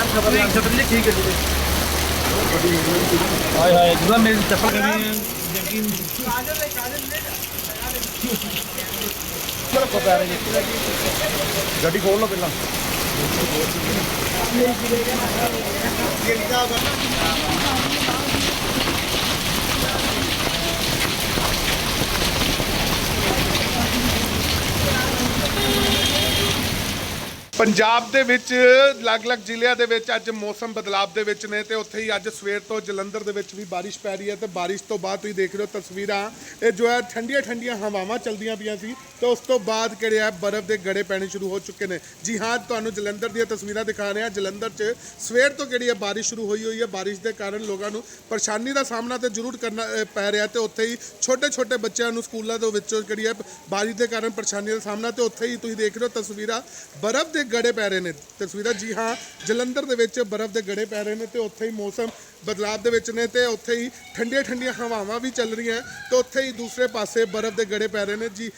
ਛਤਰੀ ਠੀਕ ਹੈ ਜੀ। ਹਾਏ ਹਾਏ ਜਦੋਂ ਮੇਰੀ ਚੱਪਲ ਕਰੀ ਯਕੀਨ ਚਲੋ ਪਾ ਰਹੇ ਗੱਡੀ ਖੋਲ ਲਓ ਪਹਿਲਾਂ। ਪੰਜਾਬ ਦੇ ਵਿੱਚ, ਅਲੱਗ-ਅਲੱਗ ਜ਼ਿਲ੍ਹਿਆਂ ਦੇ ਵਿੱਚ ਅੱਜ ਮੌਸਮ ਬਦਲਾਵ ਦੇ ਵਿੱਚ ਨੇ ਤੇ ਉੱਥੇ ਹੀ ਅੱਜ ਸਵੇਰ ਤੋਂ ਜਲੰਧਰ ਦੇ ਵਿੱਚ ਵੀ ਬਾਰਿਸ਼ ਪੈ ਰਹੀ ਹੈ ਤੇ ਬਾਰਿਸ਼ ਤੋਂ ਬਾਅਦ ਤੁਸੀਂ ਦੇਖ ਰਹੇ ਹੋ ਤਸਵੀਰਾਂ, ਇਹ ਜੋ ਹੈ ਠੰਡੀਆਂ ਠੰਡੀਆਂ ਹਵਾਵਾਂ ਚੱਲਦੀਆਂ ਪਈਆਂ ਸੀ ਤੇ ਉਸ ਤੋਂ ਬਾਅਦ ਕਿਹੜੇ ਆ, ਬਰਫ਼ ਦੇ ਗੜੇ ਪੈਣੇ ਸ਼ੁਰੂ ਹੋ ਚੁੱਕੇ ਨੇ। ਜੀ ਹਾਂ, ਤੁਹਾਨੂੰ ਜਲੰਧਰ ਦੀਆਂ ਤਸਵੀਰਾਂ ਦਿਖਾ ਰਹੇ ਹਾਂ। ਜਲੰਧਰ 'ਚ ਸਵੇਰ ਤੋਂ ਕਿਹੜੀ ਹੈ ਬਾਰਿਸ਼ ਸ਼ੁਰੂ ਹੋਈ ਹੋਈ ਹੈ। ਬਾਰਿਸ਼ ਦੇ ਕਾਰਨ ਲੋਕਾਂ ਨੂੰ ਪਰੇਸ਼ਾਨੀ ਦਾ ਸਾਹਮਣਾ ਤੇ ਜ਼ਰੂਰ ਕਰਨਾ ਪੈ ਰਿਹਾ ਤੇ ਉੱਥੇ ਹੀ ਛੋਟੇ ਛੋਟੇ ਬੱਚਿਆਂ ਨੂੰ ਸਕੂਲਾਂ ਦੇ ਵਿੱਚੋਂ ਕਿਹੜੀ ਹੈ ਬਾਰਿਸ਼ ਦੇ ਕਾਰਨ ਪਰੇਸ਼ਾਨੀ ਦਾ ਸਾਹਮਣਾ ਤੇ ਉੱਥੇ ਹੀ ਤੁਸੀਂ ਦੇਖ ਰਹੇ ਹੋ ਤਸਵੀਰਾਂ। ਬਰਫ਼ ਦੇ ਗੜੇ ਪੈ ਰਹੇ ਨੇ। ਤਸਵੀਰਾਂ, ਜੀ ਹਾਂ, ਜਲੰਧਰ ਦੇ ਵਿੱਚ ਬਰਫ਼ ਦੇ ਗੜੇ ਪੈ ਰਹੇ ਨੇ ਤੇ ਉੱਥੇ ਹੀ ਮੌਸਮ ਬਦਲਾਅ ਦੇ ਵਿੱਚ ਨੇ ਤੇ ਉੱਥੇ ਹੀ ਠੰਡੀਆਂ ਠੰਡੀਆਂ ਹਵਾਵਾਂ ਵੀ ਚੱਲ ਰਹੀਆਂ ਤੇ ਉੱਥੇ ਹੀ ਦੂਸਰੇ ਪਾਸੇ ਬਰਫ਼ ਦੇ ਗੜੇ ਪੈ ਰਹੇ ਨੇ। ਜੀ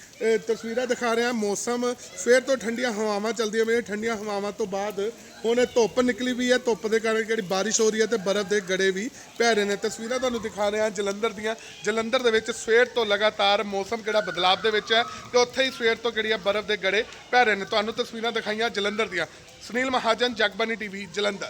ਤਸਵੀਰਾਂ ਦਿਖਾ ਰਿਹਾ, ਮੌਸਮ ਸਵੇਰ ਤੋਂ ਠੰਡੀਆਂ ਹਵਾਵਾਂ ਚੱਲਦੀਆਂ ਪਈਆਂ ਠੰਡੀਆਂ ਹਵਾਵਾਂ ਤੋਂ ਬਾਅਦ ਹੁਣ ਇਹ ਧੁੱਪ ਨਿਕਲੀ ਵੀ ਹੈ। ਧੁੱਪ ਦੇ ਕਾਰਨ ਜਿਹੜੀ ਬਾਰਿਸ਼ ਹੋ ਰਹੀ ਹੈ ਤੇ ਬਰਫ਼ ਦੇ ਗੜੇ ਵੀ ਪੈ ਰਹੇ ਨੇ। ਤਸਵੀਰਾਂ ਤੁਹਾਨੂੰ ਦਿਖਾ ਰਿਹਾ ਜਲੰਧਰ ਦੀਆਂ। ਜਲੰਧਰ ਦੇ ਵਿੱਚ ਸਵੇਰ ਤੋਂ ਲਗਾਤਾਰ ਮੌਸਮ ਕਿਹੜਾ ਬਦਲਾਅ ਦੇ ਵਿੱਚ ਹੈ ਤੇ ਉੱਥੇ ਹੀ ਸਵੇਰ ਤੋਂ ਕਿਹੜੀ ਹੈ ਬਰਫ਼ ਦੇ ਗੜੇ ਪੈ ਰਹੇ ਨੇ। ਤੁਹਾਨੂੰ ਤਸਵੀਰਾਂ ਦਿਖਾਈਆਂ ਜਲੰਧਰ ਦੀਆਂ। ਸੁਨੀਲ ਮਹਾਜਨ ਜਗਬਾਨੀ ਟੀਵੀ ਜਲੰਧਰ।